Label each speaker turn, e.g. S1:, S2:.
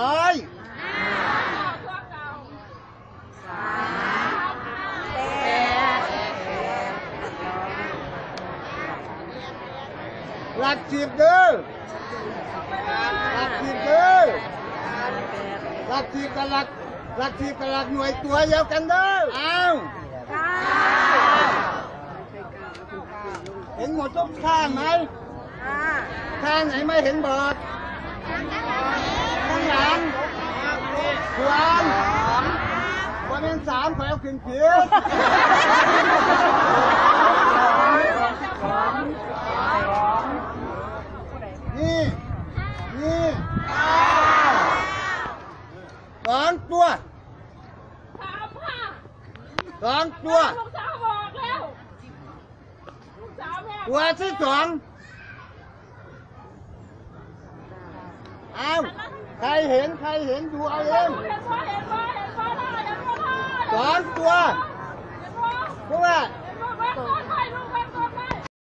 S1: ร้อย
S2: ตัก่า
S1: หลักสิบเด้อหลักสิบเด้อหลักสิบกับหลักหลักสิบกับหลักหน่วยตัวเดียวกันเด้ออ้าวเห็นหมดทุกข้างไหมข้างไหนไม่เห็นบอกข้างหลัง ขวางวันเป็นสามแถวขึ้นเขียวนี่ นี่สองตัว
S2: สามห้า
S1: สองตัว
S2: ลูกสาวบอกแล้วลูกสาวแม่
S1: ตัวที่สองเอา ใครเห็นใครเห็นดูเอาเอง
S2: เห็นว่าเห็นว่าเห็นว่าได้เห็นว่าได้
S1: สองตัว
S2: เ